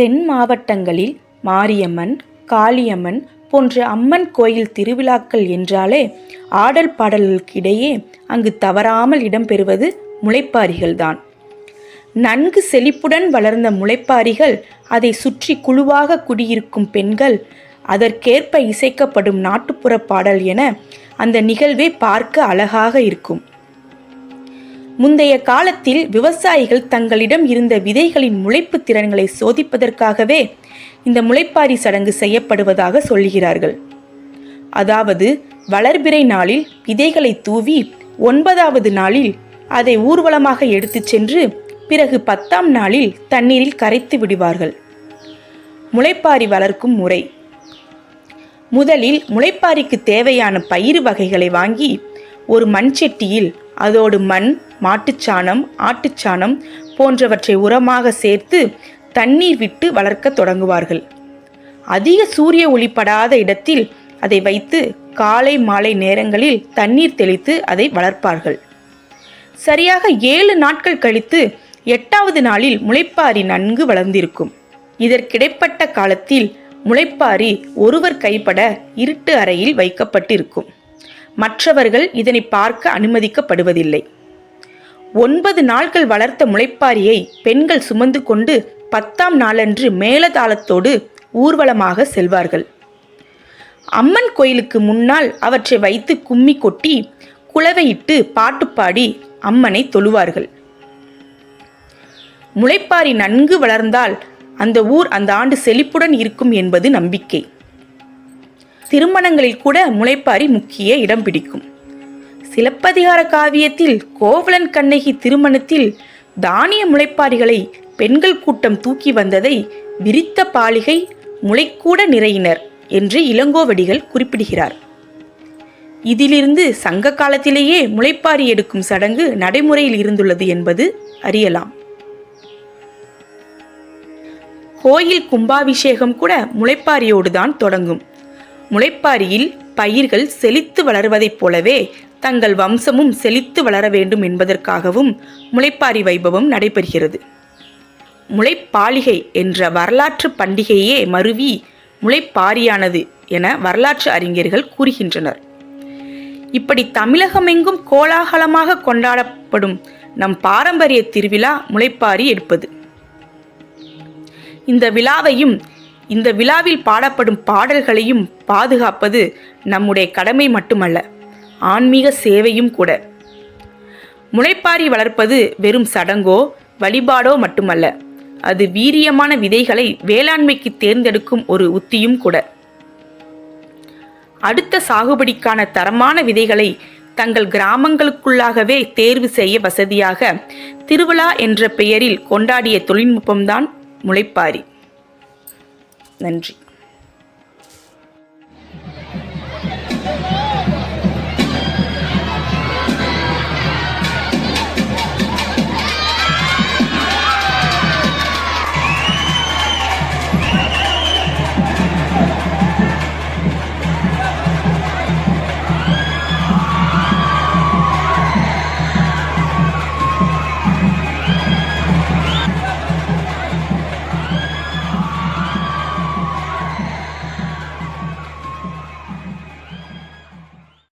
தென் மாவட்டங்களில் மாரியம்மன் காளியம்மன் போன்ற அம்மன் கோயில் திருவிழாக்கள் என்றாலே ஆடல் பாடல்களுக்கிடையே அங்கு தவறாமல் இடம்பெறுவது முளைப்பாரிகள்தான். நன்கு செழிப்புடன் வளர்ந்த முளைப்பாரிகள் அதை சுற்றி குழுவாக குடியிருக்கும் பெண்கள் அதற்கேற்ப இசைக்கப்படும் நாட்டுப்புற பாடல் என அந்த நிகழ்வே பார்க்க அழகாக இருக்கும். முந்தைய காலத்தில் விவசாயிகள் தங்களிடம் இருந்த விதைகளின் முளைப்பு திறன்களை சோதிப்பதற்காகவே இந்த முளைப்பாரி சடங்கு செய்யப்படுவதாக சொல்கிறார்கள் அதாவது வளர்பிறை நாளில் விதைகளை தூவி ஒன்பதாவது நாளில் அதை ஊர்வலமாக எடுத்துச் சென்று பிறகு பத்தாம் நாளில் தண்ணீரில் கரைத்து விடுவார்கள். முளைப்பாரி வளர்க்கும் முறை. முதலில் முளைப்பாரிக்கு தேவையான பயிறு வகைகளை வாங்கி ஒரு மண்செட்டியில் அதோடு மண் மாட்டுச்சாணம் ஆட்டுச்சாணம் போன்றவற்றை உரமாக சேர்த்து தண்ணீர் விட்டு வளர்க்க தொடங்குவார்கள். அதிக சூரிய ஒளிப்படாத இடத்தில் அதை வைத்து காலை மாலை நேரங்களில் தண்ணீர் தெளித்து அதை வளர்ப்பார்கள். சரியாக ஏழு நாட்கள் கழித்து எட்டாவது நாளில் முளைப்பாரி நன்கு வளர்ந்திருக்கும். இதற்கிடைப்பட்ட காலத்தில் முளைப்பாரி ஒருவர் கைப்பட இருட்டு அறையில் வைக்கப்பட்டிருக்கும். மற்றவர்கள் இதனை பார்க்க அனுமதிக்கப்படுவதில்லை. ஒன்பது நாட்கள் வளர்த்த முளைப்பாரியை பெண்கள் சுமந்து கொண்டு பத்தாம் நாளன்று மேலதாளத்தோடு ஊர்வலமாக செல்வார்கள். அம்மன் கோயிலுக்கு முன்னால் அவற்றை வைத்து கும்மி கொட்டி குலவையிட்டு பாட்டு பாடி அம்மனை தொழுவார்கள். முளைப்பாரி நன்கு வளர்ந்தால் அந்த ஊர் அந்த ஆண்டு செழிப்புடன் இருக்கும் என்பது நம்பிக்கை. திருமணங்களில் கூட முளைப்பாரி முக்கிய இடம் பிடிக்கும். சிலப்பதிகார காவியத்தில் கோவலன் கண்ணகி திருமணத்தில் தானிய முளைப்பாரிகளை பெண்கள் கூட்டம் தூக்கி வந்ததை விரித்த பாலிகை முளைக்கூட நிறையினர் என்று இளங்கோவடிகள் குறிப்பிடுகிறார். இதிலிருந்து சங்க காலத்திலேயே முளைப்பாரி எடுக்கும் சடங்கு நடைமுறையில் இருந்துள்ளது என்பது அறியலாம். கோயில் கும்பாபிஷேகம் கூட முளைப்பாரியோடுதான் தொடங்கும். முளைப்பாரியில் பயிர்கள் செழித்து வளர்வதைப் போலவே தங்கள் வம்சமும் செழித்து வளர வேண்டும் என்பதற்காகவும் முளைப்பாரி வைபவம் நடைபெறுகிறது. முளைப்பாளிகை என்ற வரலாற்று பண்டிகையே மருவி முளைப்பாரியானது என வரலாற்று அறிஞர்கள் கூறுகின்றனர். இப்படி தமிழகமெங்கும் கோலாகலமாக கொண்டாடப்படும் நம் பாரம்பரிய திருவிழா முளைப்பாரி எடுப்பது. இந்த விழாவையும் இந்த விழாவில் பாடப்படும் பாடல்களையும் பாதுகாப்பது நம்முடைய கடமை மட்டுமல்ல. ஆன்மீக சேவையும் கூட. முளைப்பாரி வளர்ப்பது வெறும் சடங்கோ வழிபாடோ மட்டுமல்ல. அது வீரியமான விதைகளை வேளாண்மைக்கு தேர்ந்தெடுக்கும் ஒரு உத்தியும் கூட. அடுத்த சாகுபடிக்கான தரமான விதைகளை தங்கள் கிராமங்களுக்குள்ளாகவே தேர்வு செய்ய வசதியாக திருவிழா என்ற பெயரில் கொண்டாடிய தொழில்நுட்பம்தான் முளைப்பாரி. நன்றி.